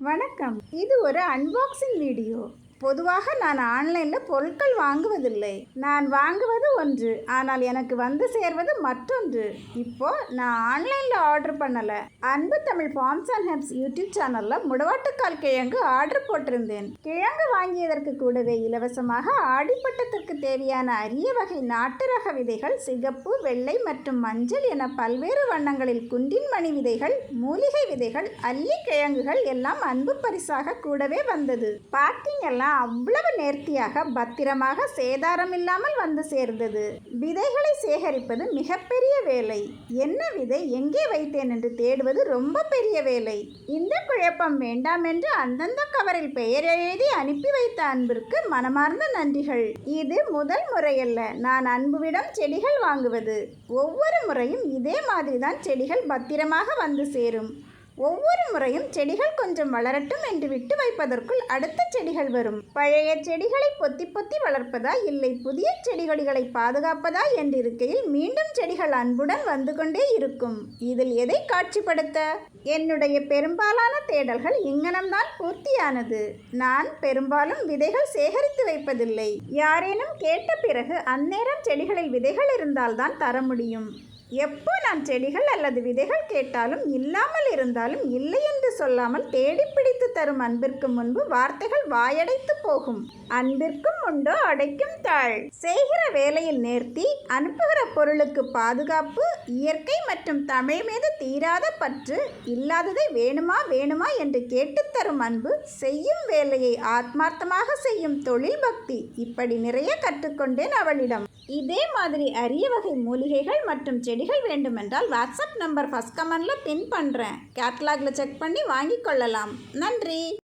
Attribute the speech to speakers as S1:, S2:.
S1: வணக்கம். இது ஒரு அன்பாக்சிங் வீடியோ பொதுவாக நான் ஆன்லைனில் பொருட்கள் வாங்குவதில்லை. நான் வாங்குவது ஒன்று ஆனால் எனக்கு வந்து சேர்வது மற்றொன்று. இப்போ நான் ஆன்லைனில் ஆர்டர் பண்ணலை. Anbu Tamil farms and herbs YouTube சேனலில் முடவாட்டுக்கால் கிழங்கு ஆர்டர் போட்டிருந்தேன். கிழங்கு வாங்கியதற்கு கூடவே இலவசமாக ஆடிப்பட்டத்திற்கு தேவையான அரிய வகை நாட்டு ரக விதைகள் சிகப்பு வெள்ளை மற்றும் மஞ்சள் என பல்வேறு வண்ணங்களில் குண்டின் மணி விதைகள் மூலிகை விதைகள் அல்லி கிழங்குகள் எல்லாம் அன்பு பரிசாக கூடவே வந்தது. பேக்கிங் எல்லாம் அவ்வளவு நேர்த்தியாக பத்திரமாக சேதாரம் இல்லாமல் வந்து சேர்ந்தது. விதைகளை சேகரிப்பது மிகப்பெரிய வேலை. என்ன விதை எங்கே வைத்தேன் என்று தேடுவது ரொம்ப பெரிய வேலை. இந்த குழப்பம் வேண்டாம் என்று அந்தந்த கவரில் பெயர் எழுதி அனுப்பி வைத்த அன்பிற்கு மனமார்ந்த நன்றிகள். இது முதல் முறையல்ல. நான் அன்புவிடம் செடிகள் வாங்குவது. ஒவ்வொரு முறையும் இதே மாதிரிதான் செடிகள் பத்திரமாக வந்து சேரும். ஒவ்வொரு முறையும் செடிகள் கொஞ்சம் வளரட்டும் என்று விட்டு வைப்பதற்குள் அடுத்த செடிகள் வரும். பழைய செடிகளை பொத்தி பொத்தி வளர்ப்பதா இல்லை புதிய செடி கொடிகளை பாதுகாப்பதா என்றிருக்கையில் மீண்டும் செடிகள் அன்புடன் வந்து கொண்டே இருக்கும். இதில் எதை காட்சிப்படுத்த? என்னுடைய பெரும்பாலான தேடல்கள் இங்கனம்தான் பூர்த்தியானது. நான் பெரும்பாலும் விதைகள் சேகரித்து வைப்பதில்லை. யாரேனும் கேட்ட பிறகு அந்நேரம் செடிகளில் விதைகள் இருந்தால்தான் தர முடியும். எப்போ நான் செடிகள் அல்லது விதைகள் கேட்டாலும் இல்லாமல் இருந்தாலும் இல்லை என்று சொல்லாமல் தேடி பிடித்து தரும் அன்பிற்கு முன்பு வார்த்தைகள் வாயடைத்து போகும். அன்பிற்கும் உண்டோ அடைக்கும் தாழ் செய்கிற வேலையில் நேர்த்தி அனுப்புகிற பொருளுக்கு பாதுகாப்பு இயற்கை மற்றும் தமிழ் மீது தீராத பற்று இல்லாததை வேணுமா வேணுமா என்று கேட்டுத் தரும் அன்பு செய்யும் வேலையை ஆத்மார்த்தமாக செய்யும் தொழில் பக்தி. இப்படி நிறைய கற்றுக்கொண்டேன் அவளிடம். இதே மாதிரி அரிய வகை மூலிகைகள் மற்றும் செடி செடிகள் வேண்டுமென்றால் வாட்ஸ்அப் நம்பர் ஃபஸ்ட் கமெண்டில் பின் பண்ணுறேன் கேட்லாகில் செக் பண்ணி வாங்கிக் கொள்ளலாம். நன்றி!